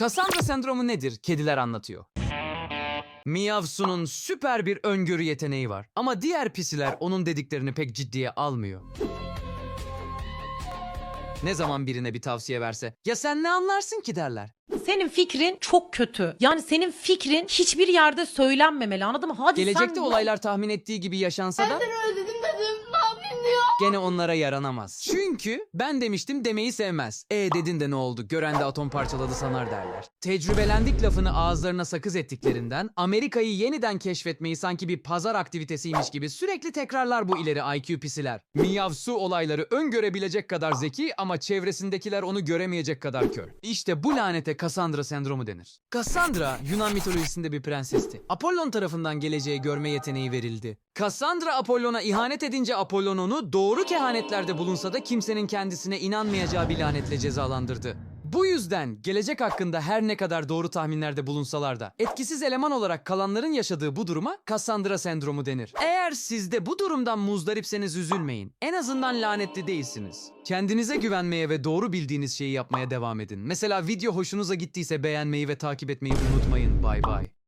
Cassandra sendromu nedir? Kediler anlatıyor. Miyavsu'nun süper bir öngörü yeteneği var. Ama diğer pisiler onun dediklerini pek ciddiye almıyor. Ne zaman birine bir tavsiye verse, ya sen ne anlarsın ki derler. Senin fikrin çok kötü. Yani senin fikrin hiçbir yerde söylenmemeli anladın mı? Hadi Gelecekte sen olaylar tahmin ettiği gibi yaşansa da öyle dedim dedim. Diyor. gene onlara yaranamaz. Çünkü ben demiştim demeyi sevmez. E dedin de ne oldu? Gören de atom parçaladı sanar derler. Tecrübelendik lafını ağızlarına sakız ettiklerinden Amerika'yı yeniden keşfetmeyi sanki bir pazar aktivitesiymiş gibi sürekli tekrarlar bu ileri IQ pisiler. Miyavsu olayları öngörebilecek kadar zeki ama çevresindekiler onu göremeyecek kadar kör. İşte bu lanete Cassandra sendromu denir. Cassandra Yunan mitolojisinde bir prensesti. Apollon tarafından geleceği görme yeteneği verildi. Cassandra Apollon'a ihanet edince Apollon onu doğru kehanetlerde bulunsa da kimsenin kendisine inanmayacağı bir lanetle cezalandırdı. Bu yüzden gelecek hakkında her ne kadar doğru tahminlerde bulunsalar da etkisiz eleman olarak kalanların yaşadığı bu duruma Cassandra sendromu denir. Eğer siz de bu durumdan muzdaripseniz üzülmeyin. En azından lanetli değilsiniz. Kendinize güvenmeye ve doğru bildiğiniz şeyi yapmaya devam edin. Mesela video hoşunuza gittiyse beğenmeyi ve takip etmeyi unutmayın. Bay bay.